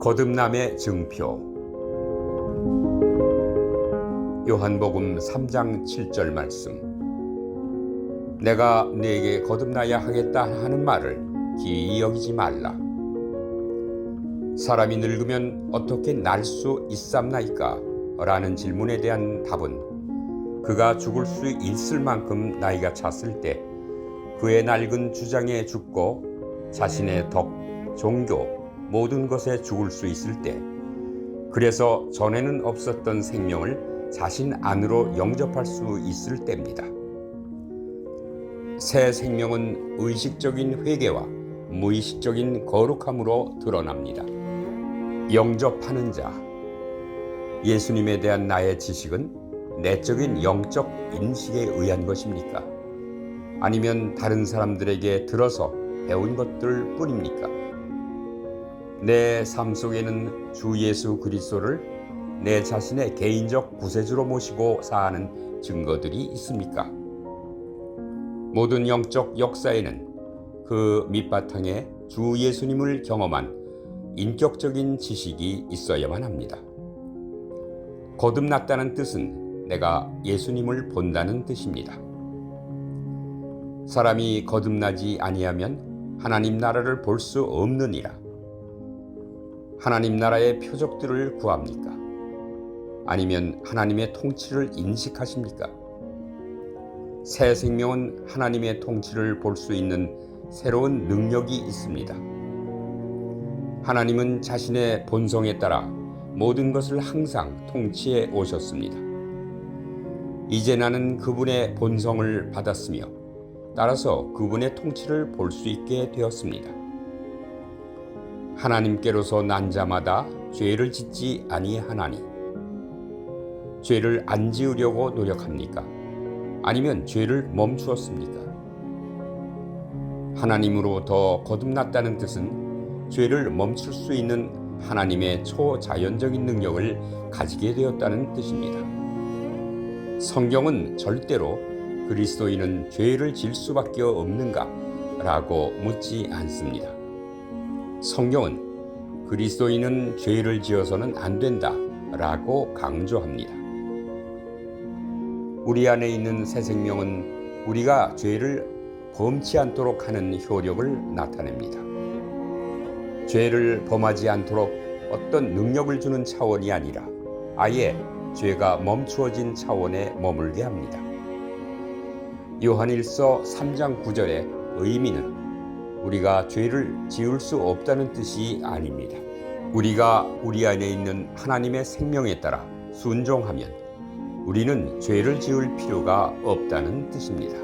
거듭남의 증표. 요한복음 3장 7절 말씀. 내가 네게 거듭나야 하겠다 하는 말을 기이 여기지 말라. 사람이 늙으면 어떻게 날 수 있삼나이까? 라는 질문에 대한 답은 그가 죽을 수 있을 만큼 나이가 찼을 때 그의 낡은 주장에 죽고 자신의 덕, 종교, 모든 것에 죽을 수 있을 때 그래서 전에는 없었던 생명을 자신 안으로 영접할 수 있을 때입니다. 새 생명은 의식적인 회개와 무의식적인 거룩함으로 드러납니다. 영접하는 자 예수님에 대한 나의 지식은 내적인 영적 인식에 의한 것입니까? 아니면 다른 사람들에게 들어서 배운 것들 뿐입니까? 내 삶 속에는 주 예수 그리스도를 내 자신의 개인적 구세주로 모시고 사는 증거들이 있습니까? 모든 영적 역사에는 그 밑바탕에 주 예수님을 경험한 인격적인 지식이 있어야만 합니다. 거듭났다는 뜻은 내가 예수님을 본다는 뜻입니다. 사람이 거듭나지 아니하면 하나님 나라를 볼 수 없느니라. 하나님 나라의 표적들을 구합니까? 아니면 하나님의 통치를 인식하십니까? 새 생명은 하나님의 통치를 볼 수 있는 새로운 능력이 있습니다. 하나님은 자신의 본성에 따라 모든 것을 항상 통치해 오셨습니다. 이제 나는 그분의 본성을 받았으며 따라서 그분의 통치를 볼 수 있게 되었습니다. 하나님께로서 난 자마다 죄를 짓지 아니하나니 죄를 안 지으려고 노력합니까? 아니면 죄를 멈추었습니까? 하나님으로부터 거듭났다는 뜻은 죄를 멈출 수 있는 하나님의 초자연적인 능력을 가지게 되었다는 뜻입니다. 성경은 절대로 그리스도인은 죄를 질 수밖에 없는가? 라고 묻지 않습니다. 성경은 그리스도인은 죄를 지어서는 안 된다. 라고 강조합니다. 우리 안에 있는 새 생명은 우리가 죄를 범치 않도록 하는 효력을 나타냅니다. 죄를 범하지 않도록 어떤 능력을 주는 차원이 아니라 아예 죄가 멈추어진 차원에 머물게 합니다. 요한일서 3장 9절의 의미는 우리가 죄를 지을 수 없다는 뜻이 아닙니다. 우리가 우리 안에 있는 하나님의 생명에 따라 순종하면 우리는 죄를 지을 필요가 없다는 뜻입니다.